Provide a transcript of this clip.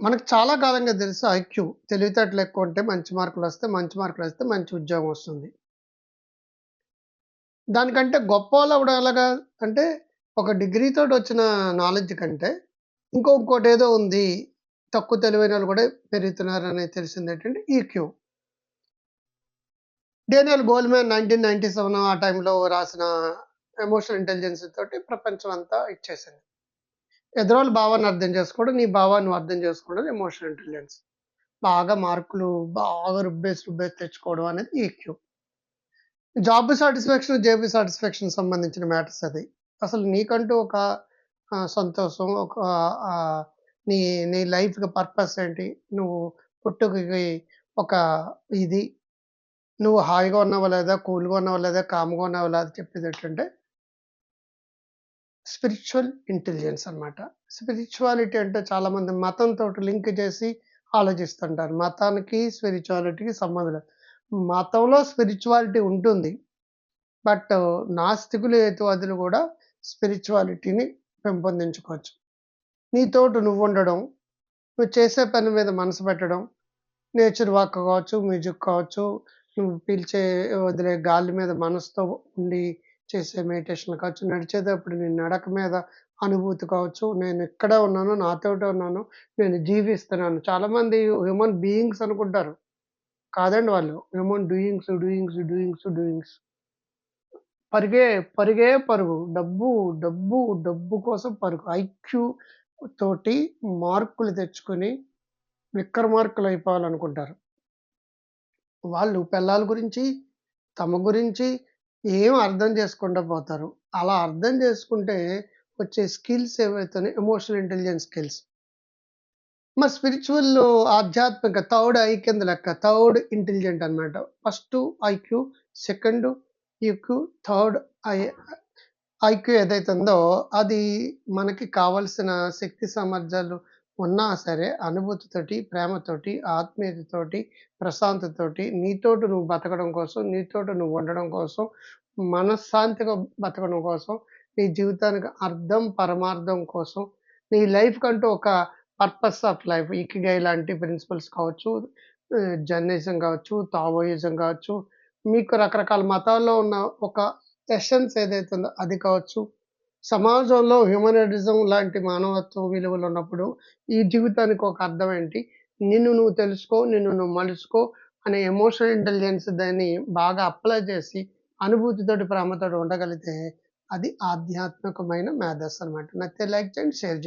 మనకు చాలా కాలంగా తెలుసు ఐక్యూ. తెలివితేటలు ఎక్కువ ఉంటే మంచి మార్కులు వస్తే మంచి మార్కులు వస్తే మంచి ఉద్యోగం వస్తుంది. దానికంటే గొప్పోళ్ళు అవ్వడం ఎలాగా? అంటే ఒక డిగ్రీతోటి వచ్చిన నాలెడ్జ్ కంటే ఇంకో ఇంకోటేదో ఉంది. తక్కువ తెలివైన వాళ్ళు కూడా పెరుగుతున్నారని తెలిసిందేంటంటే EQ. Daniel Goleman nineteen ninety seven ఆ టైంలో రాసిన ఎమోషనల్ ఇంటెలిజెన్స్ తోటి ప్రపంచం అంతా ఇచ్చేసింది. ఎదురోళ్ళ భావాన్ని అర్థం చేసుకోవడం, నీ భావాన్ని అర్థం చేసుకోవడం ఎమోషనల్ ఇంటెలిజెన్స్. బాగా మార్కులు బాగా రుబ్బేసి, రుబ్బేసి తెచ్చుకోవడం అనేది EQ. Job satisfaction, JB satisfaction సంబంధించిన మ్యాటర్స్ అది. అసలు నీకంటూ ఒక సంతోషం ఒక నీ నీ లైఫ్‌కి పర్పస్ ఏంటి? నువ్వు పుట్టుకకి ఒక ఇది. నువ్వు హాయిగా ఉన్నావా లేదా? కూల్‌గా ఉన్నావా లేదా? కామ్‌గా ఉన్నావా లేదా? చెప్పేది ఏంటంటే స్పిరిచువల్ ఇంటెలిజెన్స్ అనమాట స్పిరిచువాలిటీ అంటే చాలామంది మతంతో లింక్ చేసి ఆలోచిస్తుంటారు. మతానికి, స్పిరిచువాలిటీకి సంబంధం లేదు. మతంలో స్పిరిచువాలిటీ ఉంటుంది. బట్ నాస్తికులు, హేతువాదులు కూడా స్పిరిచువాలిటీని పెంపొందించుకోవచ్చు. నీతోటి నువ్వుండడం, నువ్వు చేసే పని మీద మనసు పెట్టడం, నేచర్ వాక్ కావచ్చు, మ్యూజిక్ కావచ్చు, నువ్వు పీల్చే, వదిలే గాలి మీద మనసుతో ఉండి చేసే మెడిటేషన్ కావచ్చు, నడిచేటప్పుడు నేను నడక మీద అనుభూతి కావచ్చు, నేను ఎక్కడ ఉన్నాను, నాతోటే ఉన్నాను, నేను జీవిస్తున్నాను. చాలామంది హ్యూమన్ బీయింగ్స్ అనుకుంటారు. కాదండి వాళ్ళు. Human doings, doings, doings, doings. పరిగే, పరిగే పరుగు. డబ్బు, డబ్బు, డబ్బు కోసం పరుగు. ఐక్యూ తోటి మార్కులు తెచ్చుకొని విక్రమార్కులయిపోవాలనుకుంటారు. వాళ్ళు పెళ్ళాల గురించి, తమ గురించి ఏం అర్థం చేసుకుంటూ పోతారు. అలా అర్థం చేసుకుంటే వచ్చే స్కిల్స్ ఏవైతున్నాయో ఎమోషనల్ ఇంటెలిజెన్స్ స్కిల్స్. మరి స్పిరిచువల్ ఆధ్యాత్మిక థర్డ్ ఐ కింద లెక్క. థర్డ్ ఇంటెలిజెంట్ అన్నమాట. First IQ, second EQ, third I IQ ఏదైతే ఉందో అది మనకి కావాల్సిన శక్తి సామర్థ్యాలు ఉన్నా సరే అనుభూతితోటి, ప్రేమతోటి, ఆత్మీయతతోటి, ప్రశాంతతోటి నీతోటి నువ్వు బతకడం కోసం, నీతోటి నువ్వు ఉండడం కోసం, మనశ్శాంతిగా బతకడం కోసం, నీ జీవితానికి అర్థం, పరమార్థం కోసం, నీ లైఫ్ కంటూ ఒక పర్పస్ ఆఫ్ లైఫ్ ఇకిగై లాంటి ప్రిన్సిపల్స్ కావచ్చు, జర్నలిజం కావచ్చు, తావోయిజం కావచ్చు, మీకు రకరకాల మతాల్లో ఉన్న ఒక ఎసెన్స్ ఏదైతే ఉందో అది కావచ్చు. సమాజంలో హ్యూమనిటిజం లాంటి మానవత్వం విలువలు ఉన్నప్పుడు ఈ జీవితానికి ఒక అర్థం ఏంటి? నిన్ను నువ్వు తెలుసుకో, నిన్ను నువ్వు మలుచుకో అనే ఎమోషనల్ ఇంటెలిజెన్స్ దాన్ని బాగా అప్లై చేసి అనుభూతితోటి, ప్రేమతోటి ఉండగలిగితే అది ఆధ్యాత్మికమైన మేధస్సు అన్నమాట. నచ్చితే లైక్ చేయండి, షేర్ చేయండి.